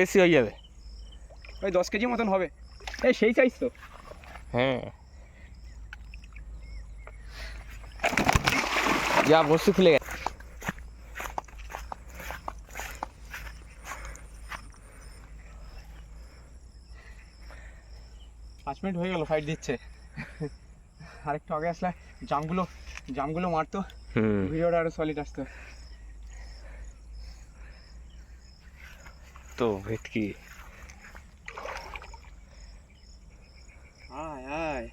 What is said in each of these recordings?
বেশি হয়ে যাবে। ওই দশ কেজি মতন হবে। এই সেই সাইজ তো। হ্যাঁ। যা বস্তু খুলে গেছে। পাঁচ মিনিট হয়ে গেল ফাইট দিচ্ছে। আরেকটু আগে আসলে জামগুলো জামগুলো মারতো। ভিডিওটা আরও সলিড আসতো। তো ভেটকি আয় আয়।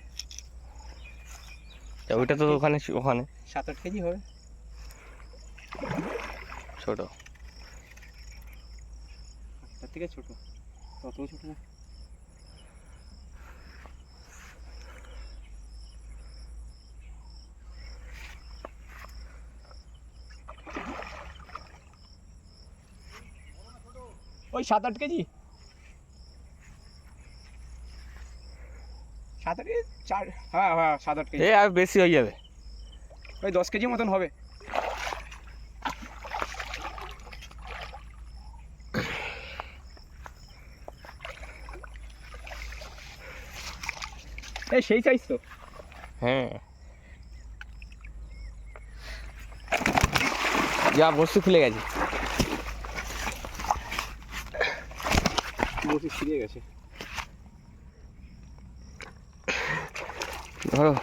ওইটা তো ওখানে ওখানে। সাত আট কেজি হবে। ছোট। তার থেকে ছোট। তত ছোট না। ওই সাত আট কেজি। সাত আট কেজি? চার হ্যাঁ হ্যাঁ সাত আট কেজি। এ আর বেশি হয়ে যাবে। ওই দশ কেজি মতন হবে। এই সেই সাইজ তো। হ্যাঁ। যা বস্তু খুলে গেছে। বসে ছিঁড়ে গেছে। ধরো।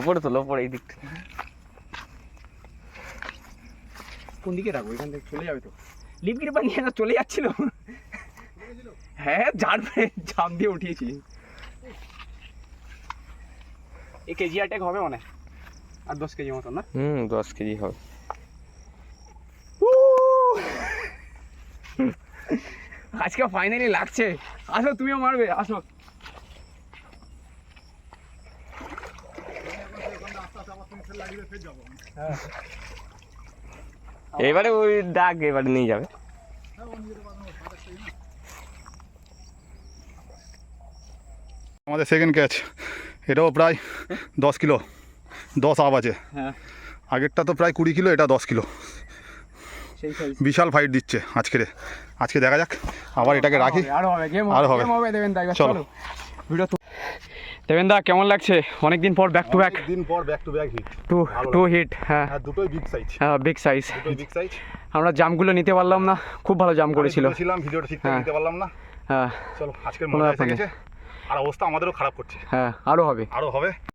উপরে তোলো উপরে এই দিকটা। কোন দিকে রাখব? এখান থেকে চলে যাবে তো। লিপগির পানি নিয়ে চলে যাচ্ছিল। হ্যাঁ ঝাড় ফেলে ঝাম দিয়ে উঠিয়েছি। এই কেজি অ্যাটাক হবে মনে আর দশ কেজি মতন না? হুম দশ কেজি হবে। আজকে ফাইনালি লাগছে। আসো তুমিও মারবে আসো। এবারে ওই ডাক এবারে নিয়ে যাবে। আমাদের সেকেন্ড ক্যাচ এটাও প্রায় দশ কিলো দশ আপ আছে। হ্যাঁ। আগেরটা তো প্রায় কুড়ি কিলো এটা দশ কিলো। বিশাল ফাইট দিচ্ছে আজকের। আজকে দেখা যাক আবার এটাকে রাখি। আরও হবে চলো। ভিডিও তো কেমন লাগছে? অনেকদিন পর ব্যাক টু ব্যাক দিন পর back to back hit to to hit হ্যাঁ। হ্যাঁ দুটোই বিগ সাইজ হ্যাঁ বিগ সাইজ বিগ সাইজ আমরা জামগুলো নিতে পারলাম না খুব ভালো জাম করেছিল। ছিলাম ভিডিওটা ঠিকঠাক হ্যাঁ। নিতে পারলাম না। হ্যাঁ। চলো আজকের নেই। গেছে। আর অবস্থা আমাদেরও খারাপ করছে। হ্যাঁ আরও হবে। আরও হবে।